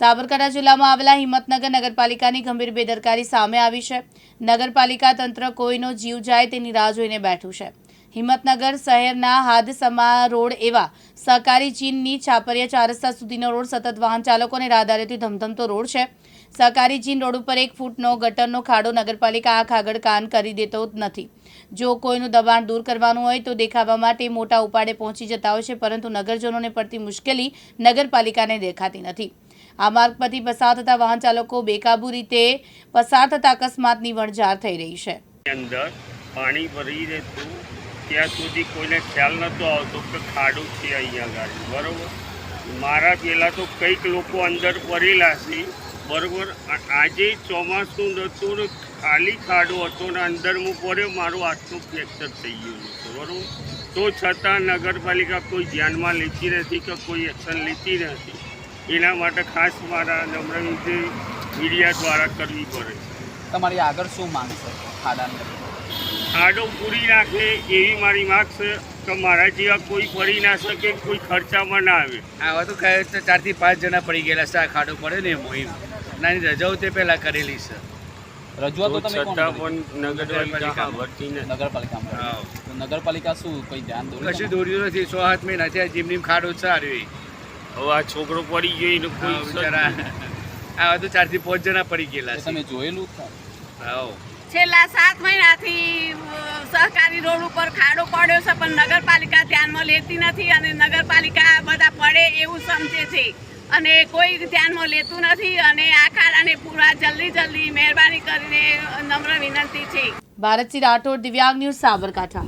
સાબરકાંઠા જિલ્લામાં આવેલા હિંમતનગર નગરપાલિકાની ગંભીર બેદરકારી સામે આવી છે. નગરપાલિકા તંત્ર કોઈનો જીવ જાય તેની રાહ જોઈને બેઠું છે. હિંમતનગર શહેરના હાદસમા રોડ એવા સહકારી ચીનની છાપરિયા ચાર રસ્તા સુધીનો રોડ સતત વાહન ચાલકોને રાહદારીઓથી ધમધમતો રોડ છે. સહકારી ચીન રોડ ઉપર એક ફૂટનો ગટરનો ખાડો નગરપાલિકા આંખ આગળ કાન કરી દેતો નથી. જો કોઈનું દબાણ દૂર કરવાનું હોય તો દેખાવા માટે મોટા ઉપાડે પહોંચી જતા હોય છે, પરંતુ નગરજનોને પડતી મુશ્કેલી નગરપાલિકાને દેખાતી નથી. આ માર્ગ પરથી પસાર થતા વાહન ચાલકો બેકાબૂ રીતે પસાર થતા અકસ્માતની વણઝાર થઈ રહી છે. અંદર પાણી ભરી રહેતું ત્યાં સુધી કોઈને ખ્યાલ નહોતો આવતો કે ખાડું છે અહીંયા ગાડી. બરાબર? મારા પહેલાં તો કંઈક લોકો અંદર પડેલા છે. બરાબર? આજે ચોમાસું નહોતું ને ખાલી ખાડો હતો ને અંદર હું પડ્યો, મારું હાથનું ફ્રેક્ચર થઈ ગયું છે. બરાબર? તો છતાં નગરપાલિકા કોઈ ધ્યાનમાં લેતી નથી કે કોઈ એક્શન લેતી નથી. એના માટે ખાસ મારા નમ્ર વિનંતી મીડિયા દ્વારા કરવી પડે તમારી આગળ શું માંગ છે ખાડાની? આડો પૂરી નાખે એવી મારી માગ છે કે મારા જેવા કોઈ પડી ના શકે કોઈ ખર્ચામાં ના આવે. આવા તો કહે છે ચારથી પાંચ જણા પડી ગયેલા છે આ ખાડો પડે ને મોહિમ. નાની રજાઓ તે પહેલાં કરેલી છે. રજૂઆત તો તમે છતાં પણ નગરપાલિકા. તો નગરપાલિકા શું કોઈ ધ્યાન દોરી કશું દોર્યું નથી સો હાથ મહિના થયા જીમની ખાડો સાર્યો હવે આ છોકરો પડી ગયો ને કોઈ બિચારા. આ તો ચારથી પાંચ જણા પડી ગયેલા તમે જોયેલું ખરું? હા. છેલ્લા સાત મહિનાથી સહકારી રોડ ઉપર ખાડો પડ્યો છે પણ નગરપાલિકા ધ્યાનમાં લેતી નથી અને નગરપાલિકા બધા પડે એવું સમજે છે. અને કોઈ ધ્યાનમાં લેતું નથી અને આ ખાડાને પૂરા જલ્દી જલ્દી મહેરબાની કરીને નમ્ર વિનંતી છે. ભારતસિંહ રાઠોડ દિવ્યાંગ ન્યૂઝ સાબરકાંઠા.